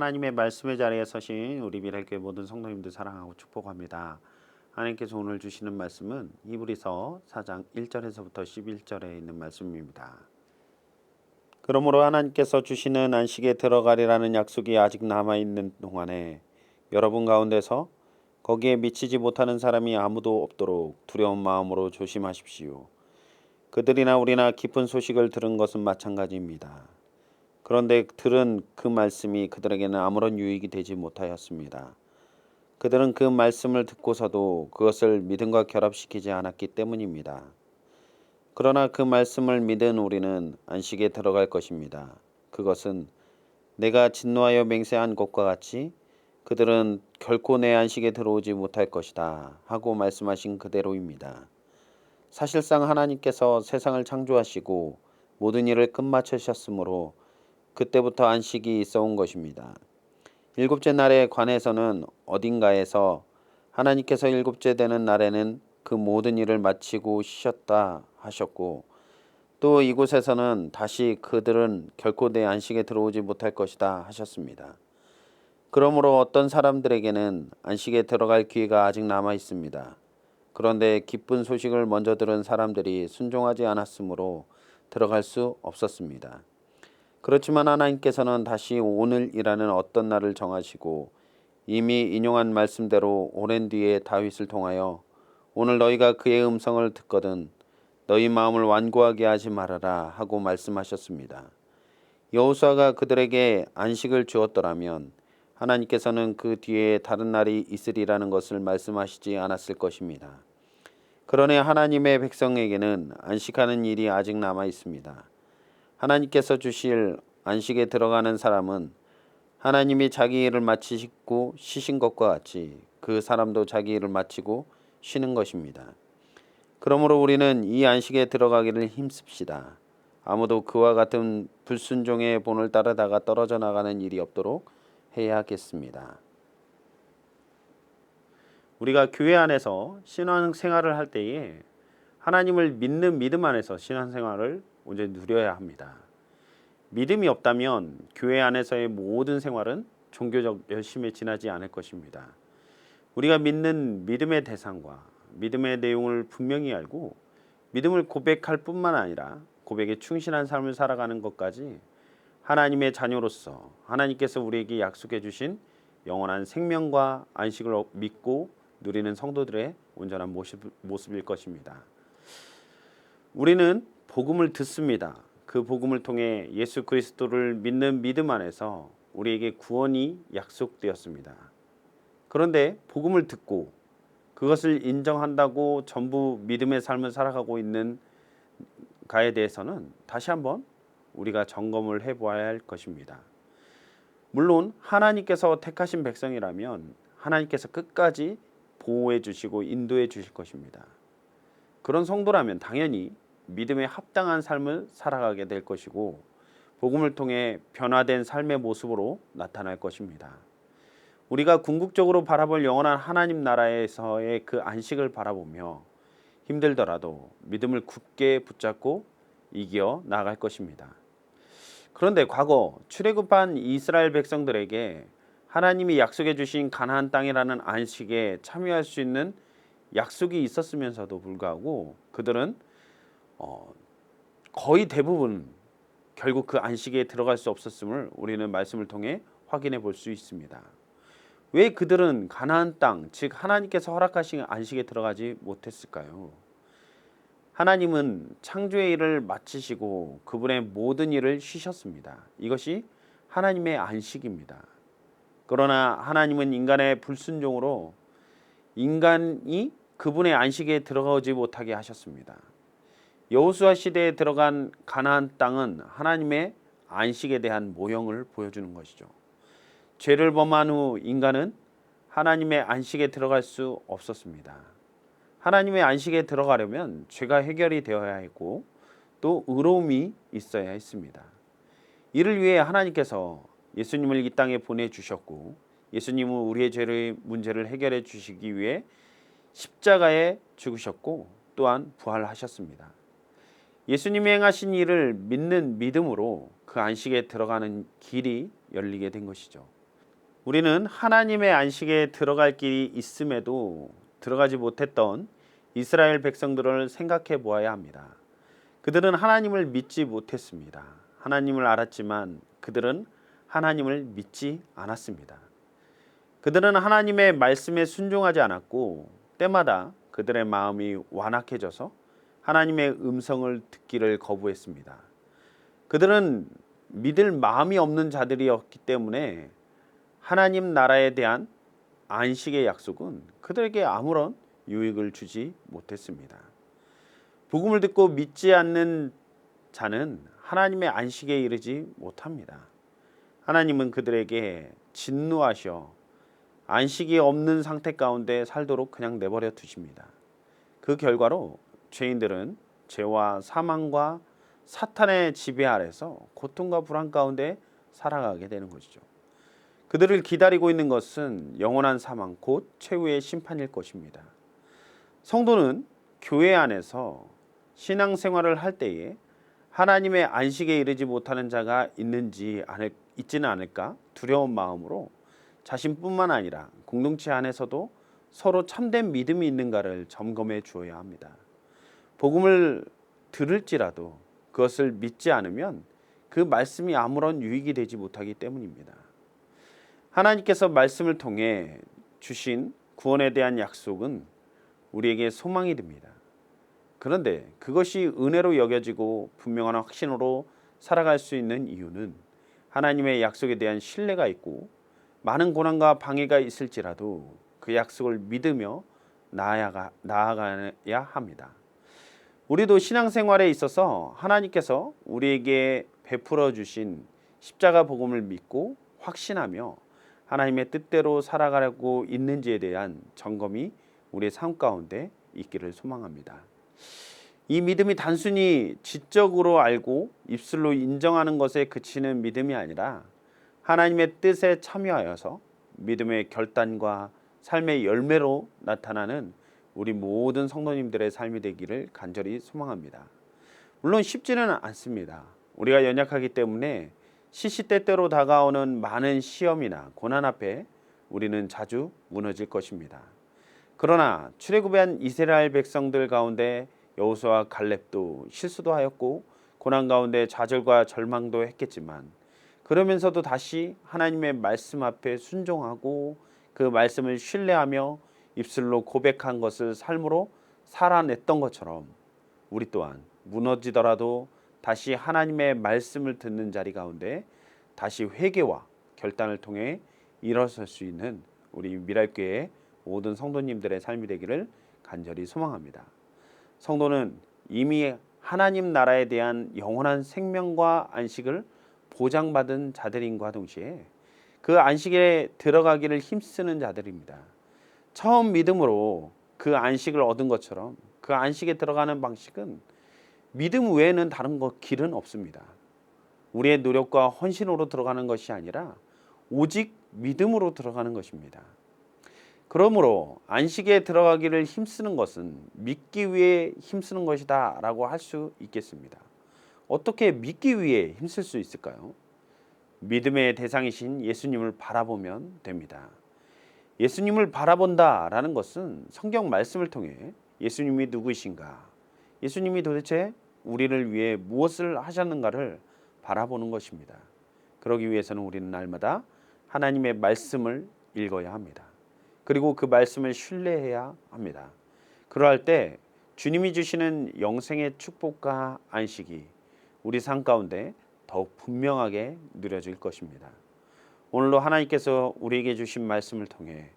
하나님의 말씀의 자리에 서신 우리 미랄교회 모든 성도님들 사랑하고 축복합니다. 하나님께서 오늘 주시는 말씀은 히브리서 4장 1절에서부터 11절에 있는 말씀입니다. 그러므로 하나님께서 주시는 안식에 들어가리라는 약속이 아직 남아 있는 동안에 여러분 가운데서 거기에 미치지 못하는 사람이 아무도 없도록 두려운 마음으로 조심하십시오. 그들이나 우리나 깊은 소식을 들은 것은 마찬가지입니다. 그런데 들은 그 말씀이 그들에게는 아무런 유익이 되지 못하였습니다. 그들은 그 말씀을 듣고서도 그것을 믿음과 결합시키지 않았기 때문입니다. 그러나 그 말씀을 믿은 우리는 안식에 들어갈 것입니다. 그것은 내가 진노하여 맹세한 것과 같이 그들은 결코 내 안식에 들어오지 못할 것이다 하고 말씀하신 그대로입니다. 사실상 하나님께서 세상을 창조하시고 모든 일을 끝마치셨으므로 그때부터 안식이 있어 온 것입니다. 일곱째 날에 관해서는 어딘가에서 하나님께서 일곱째 되는 날에는 그 모든 일을 마치고 쉬셨다 하셨고 또 이곳에서는 다시 그들은 결코 내 안식에 들어오지 못할 것이다 하셨습니다. 그러므로 어떤 사람들에게는 안식에 들어갈 기회가 아직 남아 있습니다. 그런데 기쁜 소식을 먼저 들은 사람들이 순종하지 않았으므로 들어갈 수 없었습니다. 그렇지만 하나님께서는 다시 오늘이라는 어떤 날을 정하시고 이미 인용한 말씀대로 오랜 뒤에 다윗을 통하여 오늘 너희가 그의 음성을 듣거든 너희 마음을 완고하게 하지 말아라 하고 말씀하셨습니다. 여호수아가 그들에게 안식을 주었더라면 하나님께서는 그 뒤에 다른 날이 있으리라는 것을 말씀하시지 않았을 것입니다. 그러나 하나님의 백성에게는 안식하는 일이 아직 남아 있습니다. 하나님께서 주실 안식에 들어가는 사람은 하나님이 자기 일을 마치시고 쉬신 것과 같이 그 사람도 자기 일을 마치고 쉬는 것입니다. 그러므로 우리는 이 안식에 들어가기를 힘씁시다. 아무도 그와 같은 불순종의 본을 따르다가 떨어져 나가는 일이 없도록 해야겠습니다. 우리가 교회 안에서 신앙 생활을 할 때에 하나님을 믿는 믿음 안에서 신앙 생활을 먼저 누려야 합니다. 믿음이 없다면 교회 안에서의 모든 생활은 종교적 열심에 지나지 않을 것입니다. 우리가 믿는 믿음의 대상과 믿음의 내용을 분명히 알고 믿음을 고백할 뿐만 아니라 고백에 충실한 삶을 살아가는 것까지 하나님의 자녀로서 하나님께서 우리에게 약속해 주신 영원한 생명과 안식을 믿고 누리는 성도들의 온전한 모습, 모습일 것입니다. 우리는 복음을 듣습니다. 그 복음을 통해 예수 그리스도를 믿는 믿음 안에서 우리에게 구원이 약속되었습니다. 그런데 복음을 듣고 그것을 인정한다고 전부 믿음의 삶을 살아가고 있는 가에 대해서는 다시 한번 우리가 점검을 해보아야 할 것입니다. 물론 하나님께서 택하신 백성이라면 하나님께서 끝까지 보호해 주시고 인도해 주실 것입니다. 그런 성도라면 당연히 믿음에 합당한 삶을 살아가게 될 것이고 복음을 통해 변화된 삶의 모습으로 나타날 것입니다. 우리가 궁극적으로 바라볼 영원한 하나님 나라에서의 그 안식을 바라보며 힘들더라도 믿음을 굳게 붙잡고 이겨 나갈 것입니다. 그런데 과거 출애굽한 이스라엘 백성들에게 하나님이 약속해 주신 가나안 땅이라는 안식에 참여할 수 있는 약속이 있었으면서도 불구하고 그들은 어, 거의 대부분 결국 그 안식에 들어갈 수 없었음을 우리는 말씀을 통해 확인해 볼 수 있습니다. 왜 그들은 가나안 땅, 즉 하나님께서 허락하신 안식에 들어가지 못했을까요? 하나님은 창조의 일을 마치시고 그분의 모든 일을 쉬셨습니다. 이것이 하나님의 안식입니다. 그러나 하나님은 인간의 불순종으로 인간이 그분의 안식에 들어가지 못하게 하셨습니다. 여호수아 시대에 들어간 가나안 땅은 하나님의 안식에 대한 모형을 보여주는 것이죠. 죄를 범한 후 인간은 하나님의 안식에 들어갈 수 없었습니다. 하나님의 안식에 들어가려면 죄가 해결이 되어야 했고 또 의로움이 있어야 했습니다. 이를 위해 하나님께서 예수님을 이 땅에 보내 주셨고 예수님은 우리의 죄의 문제를 해결해 주시기 위해 십자가에 죽으셨고 또한 부활하셨습니다. 예수님이 행하신 일을 믿는 믿음으로 그 안식에 들어가는 길이 열리게 된 것이죠. 우리는 하나님의 안식에 들어갈 길이 있음에도 들어가지 못했던 이스라엘 백성들을 생각해 보아야 합니다. 그들은 하나님을 믿지 못했습니다. 하나님을 알았지만 그들은 하나님을 믿지 않았습니다. 그들은 하나님의 말씀에 순종하지 않았고 때마다 그들의 마음이 완악해져서 하나님의 음성을 듣기를 거부했습니다. 그들은 믿을 마음이 없는 자들이었기 때문에 하나님 나라에 대한 안식의 약속은 그들에게 아무런 유익을 주지 못했습니다. 복음을 듣고 믿지 않는 자는 하나님의 안식에 이르지 못합니다. 하나님은 그들에게 진노하셔 안식이 없는 상태 가운데 살도록 그냥 내버려 두십니다. 그 결과로 죄인들은 죄와 사망과 사탄의 지배 아래서 고통과 불안 가운데 살아가게 되는 것이죠. 그들을 기다리고 있는 것은 영원한 사망 곧 최후의 심판일 것입니다. 성도는 교회 안에서 신앙생활을 할 때에 하나님의 안식에 이르지 못하는 자가 있는지 않을, 있지는 않을까 두려운 마음으로 자신뿐만 아니라 공동체 안에서도 서로 참된 믿음이 있는가를 점검해 주어야 합니다. 복음을 들을지라도 그것을 믿지 않으면 그 말씀이 아무런 유익이 되지 못하기 때문입니다. 하나님께서 말씀을 통해 주신 구원에 대한 약속은 우리에게 소망이 됩니다. 그런데 그것이 은혜로 여겨지고 분명한 확신으로 살아갈 수 있는 이유는 하나님의 약속에 대한 신뢰가 있고 많은 고난과 방해가 있을지라도 그 약속을 믿으며 나아가, 나아가야 합니다. 우리도 신앙생활에 있어서 하나님께서 우리에게 베풀어 주신 십자가 복음을 믿고 확신하며 하나님의 뜻대로 살아가려고 있는지에 대한 점검이 우리의 삶 가운데 있기를 소망합니다. 이 믿음이 단순히 지적으로 알고 입술로 인정하는 것에 그치는 믿음이 아니라 하나님의 뜻에 참여하여서 믿음의 결단과 삶의 열매로 나타나는 우리 모든 성도님들의 삶이 되기를 간절히 소망합니다. 물론 쉽지는 않습니다. 우리가 연약하기 때문에 시시때때로 다가오는 많은 시험이나 고난 앞에 우리는 자주 무너질 것입니다. 그러나 출애굽한 이스라엘 백성들 가운데 여호수아 갈렙도 실수도 하였고 고난 가운데 좌절과 절망도 했겠지만 그러면서도 다시 하나님의 말씀 앞에 순종하고 그 말씀을 신뢰하며 입술로 고백한 것을 삶으로 살아냈던 것처럼 우리 또한 무너지더라도 다시 하나님의 말씀을 듣는 자리 가운데 다시 회개와 결단을 통해 일어설 수 있는 우리 미랄교회 모든 성도님들의 삶이 되기를 간절히 소망합니다. 성도는 이미 하나님 나라에 대한 영원한 생명과 안식을 보장받은 자들인과 동시에 그 안식에 들어가기를 힘쓰는 자들입니다. 처음 믿음으로 그 안식을 얻은 것처럼 그 안식에 들어가는 방식은 믿음 외에는 다른 것 길은 없습니다. 우리의 노력과 헌신으로 들어가는 것이 아니라 오직 믿음으로 들어가는 것입니다. 그러므로 안식에 들어가기를 힘쓰는 것은 믿기 위해 힘쓰는 것이다 라고 할 수 있겠습니다. 어떻게 믿기 위해 힘쓸 수 있을까요? 믿음의 대상이신 예수님을 바라보면 됩니다. 예수님을 바라본다라는 것은 성경 말씀을 통해 예수님이 누구이신가, 예수님이 도대체 우리를 위해 무엇을 하셨는가를 바라보는 것입니다. 그러기 위해서는 우리는 날마다 하나님의 말씀을 읽어야 합니다. 그리고 그 말씀을 신뢰해야 합니다. 그러할 때 주님이 주시는 영생의 축복과 안식이 우리 삶 가운데 더욱 분명하게 누려질 것입니다. 오늘도 하나님께서 우리에게 주신 말씀을 통해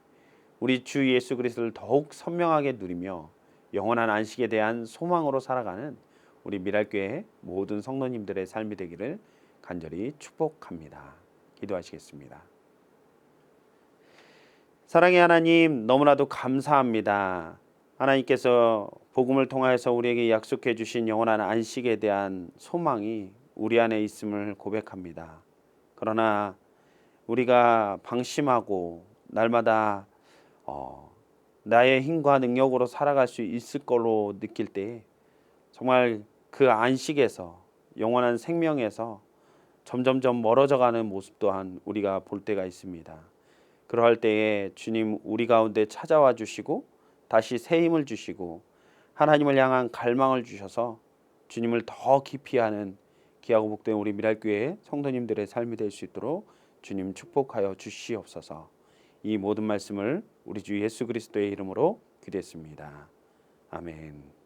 우리 주 예수 그리스도를 더욱 선명하게 누리며 영원한 안식에 대한 소망으로 살아가는 우리 미랄교회 모든 성도님들의 삶이 되기를 간절히 축복합니다. 기도하시겠습니다. 사랑의 하나님 너무나도 감사합니다. 하나님께서 복음을 통하여서 우리에게 약속해 주신 영원한 안식에 대한 소망이 우리 안에 있음을 고백합니다. 그러나 우리가 방심하고 날마다 어, 나의 힘과 능력으로 살아갈 수 있을 걸로 느낄 때 정말 그 안식에서 영원한 생명에서 점점점 멀어져가는 모습 또한 우리가 볼 때가 있습니다. 그러할 때에 주님 우리 가운데 찾아와 주시고 다시 새 힘을 주시고 하나님을 향한 갈망을 주셔서 주님을 더 깊이 아는 귀하고 복된 우리 미랄교회 성도님들의 삶이 될 수 있도록 주님 축복하여 주시옵소서. 이 모든 말씀을 우리 주 예수 그리스도의 이름으로 기도했습니다. 아멘.